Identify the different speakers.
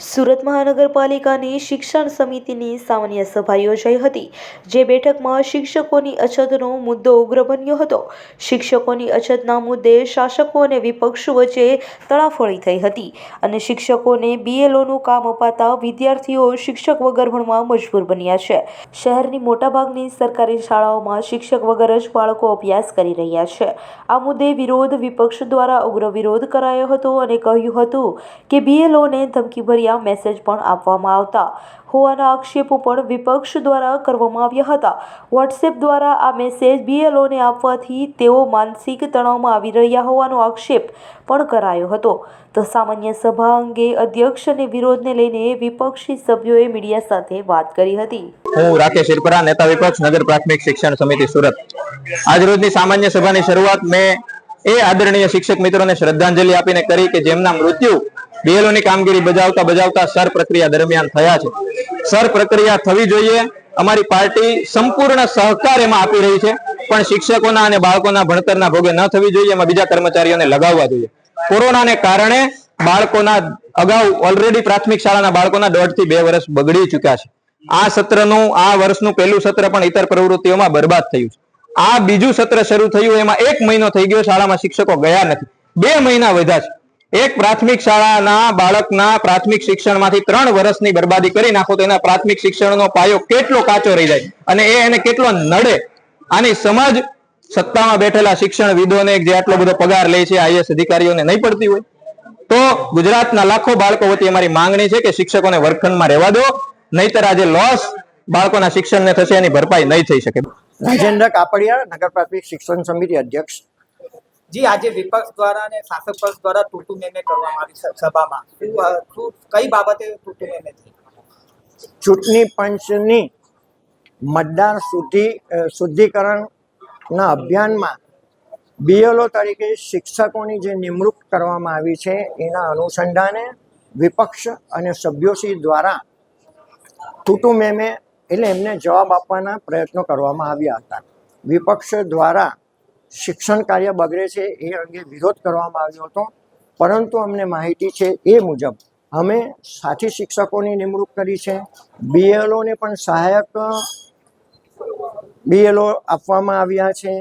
Speaker 1: સુરત મહાનગરપાલિકાની શિક્ષણ સમિતિની સામાન્ય સભા યોજાઈ હતી, જે બેઠકમાં શિક્ષકોની અછતનો મુદ્દો ઉગ્ર બન્યો હતો. શિક્ષકોની અછતના મુદ્દે શાસકો અને વિપક્ષ વચ્ચે તળાફળી થઈ હતી અને શિક્ષકોને બીએલઓનું કામ અપાતા વિદ્યાર્થીઓ શિક્ષક વગર ભણવા મજબૂર બન્યા છે. શહેરની મોટાભાગની સરકારી શાળાઓમાં શિક્ષક વગર જ બાળકો અભ્યાસ કરી રહ્યા છે. આ મુદ્દે વિરોધ વિપક્ષ દ્વારા ઉગ્ર વિરોધ કરાયો હતો અને કહ્યું હતું કે બીએલઓને ધમકીભર્યા મેસેજ પણ આપવામાં આવતા. હોવાના આક્ષેપો પણ વિપક્ષ દ્વારા કરવામાં આવ્યા હતા. વોટ્સએપ દ્વારા આ મેસેજ બીએલઓને આપવાથી તેઓ માનસિક તણાવમાં આવી રહ્યા હોવાનો આક્ષેપ પણ કરાયો હતો. તો સામાન્ય સભા અંગે અધ્યક્ષ અને વિરોધને લઈને વિપક્ષી સભ્યોએ મીડિયા સાથે વાત કરી હતી.
Speaker 2: હું રાકેશ ઇરપરા નેતા વિપક્ષ, નગર પ્રાથમિક શિક્ષણ સમિતિ, સુરત. આજ રોજની સામાન્ય સભાની શરૂઆત મેં એ આદરણીય શિક્ષક મિત્રોને શ્રદ્ધાંજલિ આપીને કરી કે જેમના મૃત્યુ BLO ની કામગીરી બજાવતા બજાવતા સર પ્રક્રિયા દરમિયાન થયા છે. સર પ્રક્રિયા થવી જોઈએ. અમારી પાર્ટી સંપૂર્ણ સહકાર એમાં આપી રહી છે. પણ શિક્ષકોના અને બાળકોના ભણતરના ભોગે ન થવી જોઈએ. એમાં બીજા કર્મચારીઓને લગાવવા જોઈએ. કોરોનાને કારણે બાળકોના અગાઉ ઓલરેડી પ્રાથમિક શાળાના બાળકોના દોઢથી બે વર્ષ બગડી ચુક્યા છે. આ સત્રનું, આ વર્ષનું પહેલું સત્ર પણ ઇતર પ્રવૃત્તિઓમાં બરબાદ થયું છે. આ બીજું સત્ર શરૂ થયું, એમાં એક મહિનો થઈ ગયો, શાળામાં શિક્ષકો ગયા નથી. બે મહિના વધ્યા છે. એક પ્રાથમિક શાળાના બાળકના પ્રાથમિક શિક્ષણમાંથી ત્રણ વર્ષની બરબાદી કરી નાખો તો એના પ્રાથમિક શિક્ષણનો પાયો કેટલો કાચો રહી જાય? અને એને કેટલો નડે? આની સમજ સત્તામાં બેઠેલા શિક્ષણ વિદોને જે આટલો બધો પગાર લે છે આઈએસ અધિકારીઓને નહીં પડતી હોય. તો ગુજરાતના લાખો બાળકો વતી અમારી માંગણી છે કે શિક્ષકોને વર્ગખંડમાં રહેવા દો, નહીતર આજે લોસ બાળકોના શિક્ષણને થશે, એની ભરપાઈ નહીં થઈ શકે.
Speaker 3: રાજેન્દ્ર કાપડિયા, નગર પ્રાથમિક શિક્ષણ સમિતિ અધ્યક્ષ.
Speaker 4: જી આજે વિપક્ષ દ્વારા અને શાસક પક્ષ દ્વારા તૂટુ મેમે કરવામાં આવી સભામાં. કઈ બાબતે તૂટુ મેમે થઈ
Speaker 3: ચૂંટણી પંચની મતદાર શુદ્ધિ શુદ્ધિકરણના અભિયાનમાં બીએલઓ તરીકે શિક્ષકોની જે નિમણૂક કરવામાં આવી છે, એના અનુસંધાને વિપક્ષ અને સભ્યોશ્રી દ્વારા તૂટુ મેમે એટલે એમને જવાબ આપવાના પ્રયત્નો કરવામાં આવ્યા હતા. વિપક્ષ દ્વારા શિક્ષણ કાર્ય બગડે છે એ અંગે વિરોધ કરવામાં આવ્યો હતો. પરંતુ અમને માહિતી છે એ મુજબ અમે સાથી શિક્ષકોની નિમણૂક કરી છે. બીએલઓને પણ સહાયક બીએલઓ આપવામાં આવ્યા છે.